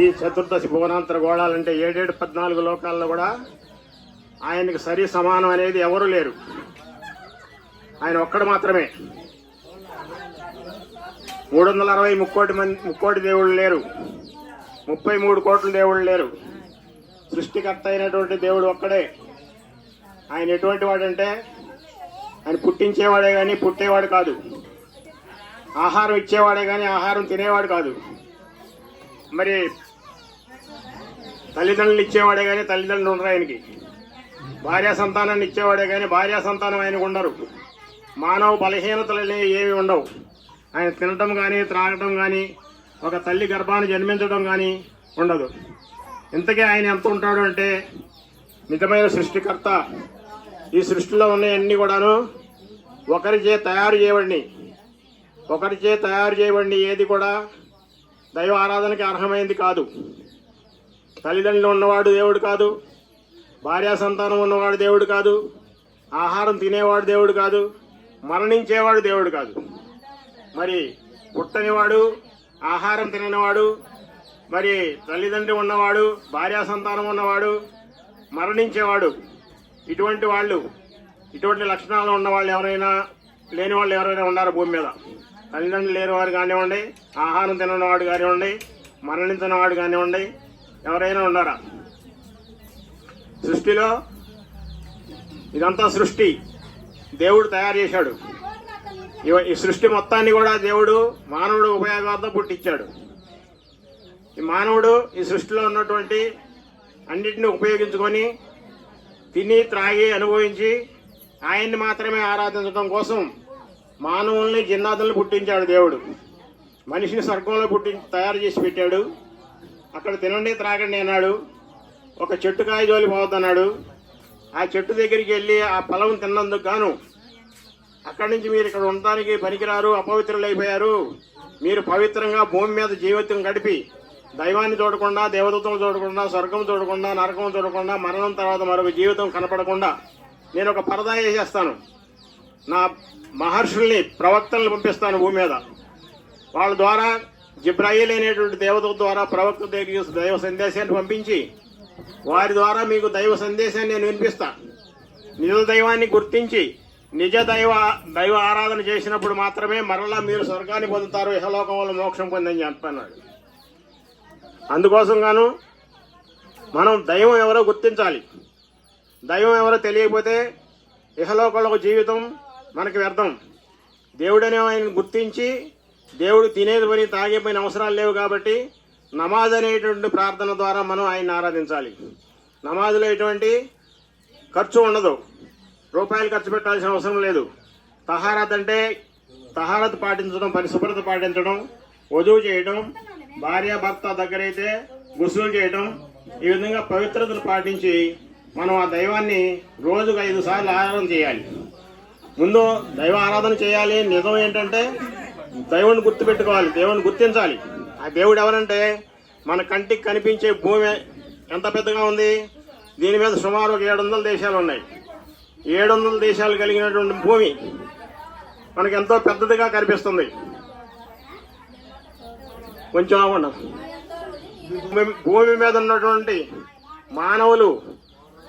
ఈ చతుర్దశి భువనాంతర గోళాలంటే ఏడేడు పద్నాలుగు లోకాల్లో కూడా ఆయనకి సరి సమానం అనేది ఎవరు లేరు. ఆయన ఒక్కడు మాత్రమే. మూడు వందల అరవై ముక్కోటి మంది ముక్కోటి దేవుళ్ళు లేరు. ముప్పై మూడు కోట్ల దేవుళ్ళు లేరు. సృష్టికర్త అయినటువంటి దేవుడు ఒక్కడే. ఆయన ఎటువంటి వాడంటే ఆయన పుట్టించేవాడే కానీ పుట్టేవాడు కాదు. ఆహారం ఇచ్చేవాడే కానీ ఆహారం తినేవాడు కాదు. మరి తల్లిదండ్రులు ఇచ్చేవాడే కానీ తల్లిదండ్రులు ఉండరు ఆయనకి. భార్యా సంతానాన్ని ఇచ్చేవాడే కానీ భార్యా సంతానం ఆయనకు ఉండరు. మానవ బలహీనతలు ఏవి ఉండవు. ఆయన తినటం కానీ త్రాగటం కానీ ఒక తల్లి గర్భాన్ని జన్మించడం కానీ ఉండదు. ఇంతకీ ఆయన ఎంత ఉంటాడు అంటే నిజమైన సృష్టికర్త. ఈ సృష్టిలో ఉన్నవన్నీ కూడాను ఒకరిచే తయారు చేయబడి ఒకరిచే తయారు చేయబడి ఏది కూడా దైవ ఆరాధనకి అర్హమైంది కాదు. తల్లిదండ్రులు ఉన్నవాడు దేవుడు కాదు. భార్యా సంతానం ఉన్నవాడు దేవుడు కాదు. ఆహారం తినేవాడు దేవుడు కాదు. మరణించేవాడు దేవుడు కాదు. మరి పుట్టనివాడు ఆహారం తిననివాడు మరి తల్లిదండ్రి ఉన్నవాడు భార్యా సంతానం ఉన్నవాడు మరణించేవాడు. ఇటువంటి వాళ్ళు ఇటువంటి లక్షణాలు ఉన్నవాళ్ళు ఎవరైనా లేని వాళ్ళు ఎవరైనా ఉన్నారు భూమి మీద? తల్లిదండ్రులు లేని వారు కానివ్వండి ఆహారం తిననివాడు కానివ్వండి మరణించిన వాడు కానివ్వండి ఎవరైనా ఉన్నారా? సృష్టిలో ఇదంతా సృష్టి. దేవుడు తయారు చేశాడు. ఇవ- ఈ సృష్టి మొత్తాన్ని కూడా దేవుడు మానవుడు ఉపయోగార్థం పుట్టించాడు. ఈ మానవుడు ఈ సృష్టిలో ఉన్నటువంటి అన్నిటిని ఉపయోగించుకొని తిని త్రాగి అనుభవించి ఆయన్ని మాత్రమే ఆరాధించడం కోసం మానవుల్ని జిన్నాదుల్ని పుట్టించాడు దేవుడు. మనిషిని స్వర్గంలో పుట్టి తయారు చేసి పెట్టాడు. అక్కడ తినండి త్రాగండి అన్నాడు. ఒక చెట్టు కాయ జోలి పోవద్దన్నాడు ఆ చెట్టు దగ్గరికి వెళ్ళి ఆ పొలం తిన్నందుకు గాను అక్కడి నుంచి మీరు ఇక్కడ ఉండటానికి పనికిరారు అపవిత్రులైపోయారు. మీరు పవిత్రంగా భూమి మీద జీవితం గడిపి దైవాన్ని చూడకుండా దేవదత్వం చూడకుండా స్వర్గం చూడకుండా నరకం చూడకుండా మరణం తర్వాత మరొక జీవితం కనపడకుండా నేను ఒక పరదా వేసేస్తాను నా మహర్షుల్ని ప్రవక్తల్ని పంపిస్తాను భూమి మీద. వాళ్ళ ద్వారా జిబ్రాయిల్ అనేటువంటి దేవత ద్వారా ప్రవక్త దగ్గర దైవ సందేశాన్ని పంపించి వారి ద్వారా మీకు దైవ సందేశాన్ని నేను వినిపిస్తా. నిజ దైవాన్ని గుర్తించి నిజ దైవ దైవ ఆరాధన చేసినప్పుడు మాత్రమే మరలా మీరు స్వర్గాన్ని పొందుతారు ఇహలోకంలో మోక్షం పొందని చెప్పన్నాడు. అందుకోసం గాను మనం దైవం ఎవరో గుర్తించాలి. దైవం ఎవరో తెలియకపోతే ఇహలోకంలో ఒక జీవితం మనకి వ్యర్థం. దేవుడనే ఆయన గుర్తించి దేవుడు తినేది పని తాగేపోయిన అవసరాలు లేవు కాబట్టి నమాజ్ అనేటువంటి ప్రార్థన ద్వారా మనం ఆయన్ని ఆరాధించాలి. నమాజులో ఎటువంటి ఖర్చు ఉండదు. రూపాయలు ఖర్చు పెట్టాల్సిన అవసరం లేదు. తహారత్ అంటే తహారత్ పాటించడం పరిశుభ్రత పాటించడం వధువు చేయడం భార్య భర్త దగ్గర అయితే గుసులు చేయడం ఈ విధంగా పవిత్రతను పాటించి మనం ఆ దైవాన్ని రోజుకు ఐదు సార్లు ఆరాధన చేయాలి. ముందు దైవ ఆరాధన చేయాలి. నిజం ఏంటంటే దైవుని గుర్తుపెట్టుకోవాలి దేవుని గుర్తించాలి. ఆ దేవుడు ఎవరంటే మన కంటికి కనిపించే భూమి ఎంత పెద్దగా ఉంది? దీని మీద సుమారు ఒక ఏడు వందల దేశాలు ఉన్నాయి. ఏడు వందల దేశాలు కలిగినటువంటి భూమి మనకు ఎంతో పెద్దదిగా కనిపిస్తుంది. కొంచెం అవ్వండి భూమి- భూమి మీద ఉన్నటువంటి మానవులు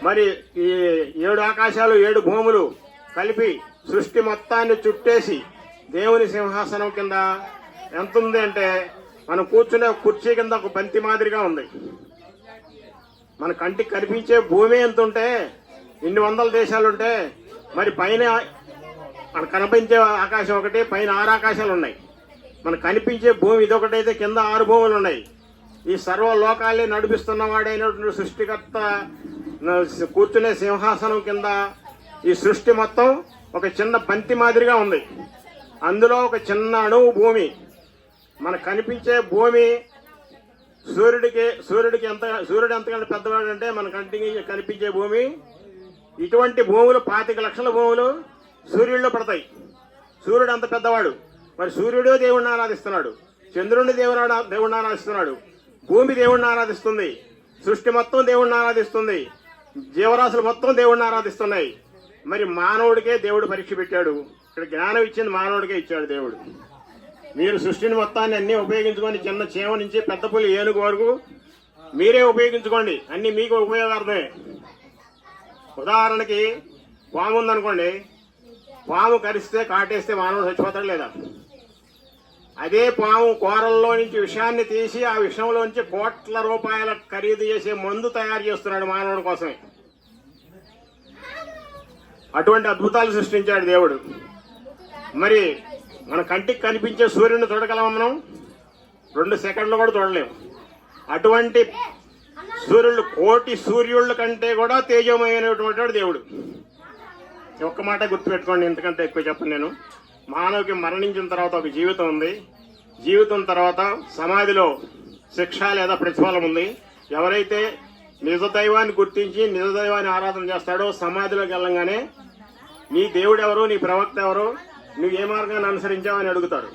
మరి ఈ ఏడు ఆకాశాలు ఏడు భూములు కలిపి సృష్టి మొత్తాన్ని చుట్టేసి దేవుని సింహాసనం కింద ఎంత ఉంది అంటే మనం కూర్చునే కుర్చీ కింద ఒక బంతి మాదిరిగా ఉంది. మన కంటికి కనిపించే భూమి ఎంత ఉంటే ఇన్ని వందల దేశాలు ఉంటే మరి పైన మన కనిపించే ఆకాశం ఒకటి పైన ఆరు ఆకాశాలు ఉన్నాయి. మన కనిపించే భూమి ఇదొకటైతే కింద ఆరు భూములు ఉన్నాయి. ఈ సర్వ లోకాలే నడిపిస్తున్న వాడైనటువంటి సృష్టికర్త కూర్చునే సింహాసనం కింద ఈ సృష్టి మొత్తం ఒక చిన్న బంతి మాదిరిగా ఉంది. అందులో ఒక చిన్న అణువు భూమి. మనకు కనిపించే భూమి సూర్యుడికి సూర్యుడికి ఎంత సూర్యుడు ఎంతకంటే పెద్దవాడు అంటే మన కంటికి కనిపించే భూమి. ఇటువంటి భూములు పాతిక లక్షల భూములు సూర్యుడిలో పడతాయి. సూర్యుడు అంత పెద్దవాడు. మరి సూర్యుడు దేవుణ్ణి ఆరాధిస్తున్నాడు. చంద్రుడిని దేవుడు దేవుణ్ణి ఆరాధిస్తున్నాడు. భూమి దేవుణ్ణి ఆరాధిస్తుంది. సృష్టి మొత్తం దేవుణ్ణి ఆరాధిస్తుంది. జీవరాశులు మొత్తం దేవుణ్ణి ఆరాధిస్తున్నాయి. మరి మానవుడికే దేవుడు పరీక్ష పెట్టాడు. ఇక్కడ జ్ఞానం ఇచ్చింది మానవుడికే ఇచ్చాడు దేవుడు. మీరు సృష్టిని మొత్తాన్ని అన్నీ ఉపయోగించుకొని చిన్న చీమ నుంచి పెద్ద పులి ఏనుగు వరకు మీరే ఉపయోగించుకోండి. అన్ని మీకు ఉపయోగార్థమే. ఉదాహరణకి పాము ఉందనుకోండి. పాము కరిస్తే కాటేస్తే మానవుడు చచ్చిపోతాడు లేదా? అదే పాము కూరల్లో నుంచి విషాన్ని తీసి ఆ విషంలోంచి కోట్ల రూపాయల ఖరీదు చేసే మందు తయారు చేస్తున్నాడు మానవుడి కోసమే. అటువంటి అద్భుతాలు సృష్టించాడు దేవుడు. మరి మన కంటికి కనిపించే సూర్యుని చూడగలమా మనం? రెండు సెకండ్లు కూడా చూడలేము అటువంటి సూర్యుళ్ళు కోటి సూర్యుళ్ళ కంటే కూడా తేజమైనటువంటి వాడు దేవుడు ఒక్క మాట గుర్తుపెట్టుకోండి ఇంతకంటే ఎక్కువ చెప్పను నేను. మానవుకి మరణించిన తర్వాత ఒక జీవితం ఉంది. జీవితం తర్వాత సమాధిలో శిక్ష లేదా ప్రతిఫలం ఉంది. ఎవరైతే నిజ దైవాన్ని గుర్తించి నిజ దైవాన్ని ఆరాధన చేస్తాడో సమాధిలోకి వెళ్ళంగానే నీ దేవుడు ఎవరు నీ ప్రవక్త ఎవరు నువ్వు ఏ మార్గాన్ని అనుసరించావని అడుగుతాడు.